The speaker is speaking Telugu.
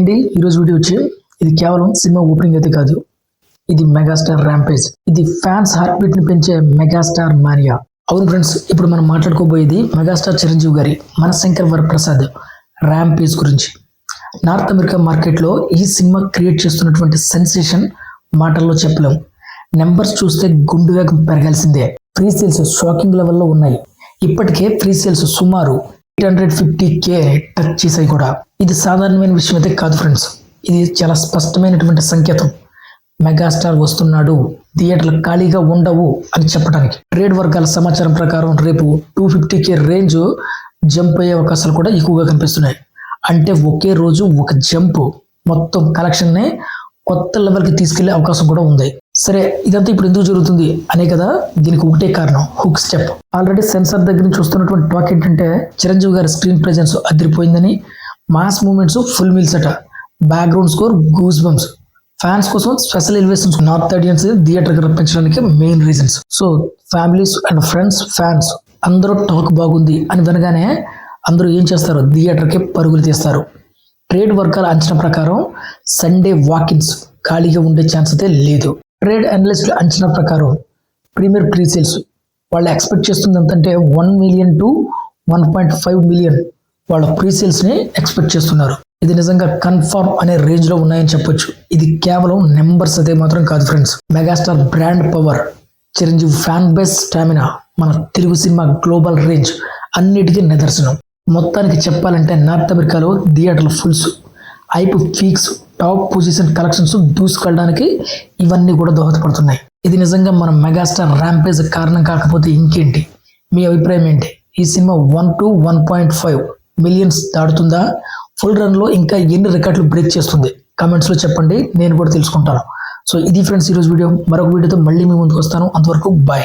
అండి ఈరోజు వీడియో వచ్చి ఇది కేవలం సినిమా ఓపెనింగ్ అయితే కాదు ఇది మెగాస్టార్ ర్యాంపేజ్. ఇది ఫ్యాన్స్ హార్ట్ బీట్ని పెంచే మెగాస్టార్ మానియా అవును ఫ్రెండ్స్ ఇప్పుడు మనం మాట్లాడుకోబోయేది మెగాస్టార్ చిరంజీవి గారి మనశంకర్ వరప్రసాద్ ర్యాంపేజ్ గురించి. నార్త్ అమెరికా మార్కెట్లో ఈ సినిమా క్రియేట్ చేస్తున్నటువంటి సెన్సేషన్ మాటల్లో చెప్పలేం. నెంబర్స్ చూస్తే గుండు వేగం పెరగాల్సిందే. ఫ్రీ సేల్స్ షాకింగ్ లెవెల్లో ఉన్నాయి. ఇప్పటికే ఫ్రీ సేల్స్ సుమారు eight hundred fifty K touch చేసాయి కూడా. ఇది సాధారణమైన విషయం అయితే కాదు ఫ్రెండ్స్. ఇది చాలా స్పష్టమైనటువంటి సంకేతం. మెగాస్టార్ వస్తున్నాడు. థియేటర్లు ఖాళీగా ఉండవు అని చెప్పడానికి. ట్రేడ్ వర్గాల సమాచారం ప్రకారం రేపు two fifty K range jump అయ్యే అవకాశాలు కూడా ఎక్కువగా కనిపిస్తున్నాయి. అంటే ఒకే రోజు ఒక జంప్ మొత్తం కలెక్షన్ని కొత్త లెవెల్కి తీసుకెళ్ళే అవకాశం కూడా ఉంది. సరే ఇదంతా ఇప్పుడు ఎందుకు జరుగుతుంది? అనే కదా దీనికి ఒకటే కారణం హుక్ స్టెప్ ఆల్రెడీ సెన్సార్ దగ్గర నుంచి చూస్తున్నటువంటి టాక్ ఏంటంటే చిరంజీవి గారి స్క్రీన్ ప్రెజెన్స్ అదిరిపోయిందని మాస్ మూమెంట్స్ ఫుల్ మీల్స్ అట. Background score goosebumps fans కోసం special elevations north audience theatre రప్పించడానికి main reasons so families and friends fans అందరూ టాక్ బాగుంది అని వినగానే అందరూ ఏం చేస్తారు? థియేటర్కి పరుగులు తీస్తారు. ట్రేడ్ వర్గాల అంచనా ప్రకారం సండే వాకిన్స్ ఖాళీగా ఉండే ఛాన్స్ అయితే లేదు. ట్రేడ్ అనలిస్ట్ అంచనా ప్రకారం ప్రీమియర్ ప్రీసేల్స్ వాళ్ళు ఎక్స్పెక్ట్ చేస్తుంది ఎంతంటే one million to one point five million వాళ్ళ ప్రీసేల్స్ని ఎక్స్పెక్ట్ చేస్తున్నారు. ఇది నిజంగా కన్ఫర్మ్ అనే రేంజ్లో ఉన్నాయని చెప్పొచ్చు. ఇది కేవలం నెంబర్స్ అదే మాత్రం కాదు friends. Megastar brand power Chiranjeevi fan base stamina మన తెలుగు సినిమా గ్లోబల్ రేంజ్ అన్నిటికీ నిదర్శనం. మొత్తానికి చెప్పాలంటే నార్త్ అమెరికాలో థియేటర్ల ఫుల్స్ ఐపు ఫీక్స్ టాప్ పొజిషన్ కలెక్షన్స్ దూసుకెళ్ళడానికి ఇవన్నీ కూడా దోహదపడుతున్నాయి. ఇది నిజంగా మన మెగాస్టార్ ర్యాంపేజ్ కారణం కాకపోతే ఇంకేంటి? మీ అభిప్రాయం ఏంటి? ఈ cinema one to one point five millions దాటుతుందా? Full రన్లో ఇంకా ఎన్ని రికార్డులు బ్రేక్ చేస్తుంది? కామెంట్స్లో చెప్పండి నేను కూడా తెలుసుకుంటాను. సో ఇది ఫ్రెండ్స్ ఈరోజు వీడియో. మరొక వీడియోతో మళ్ళీ మీ ముందుకు వస్తాను. అంతవరకు బాయ్.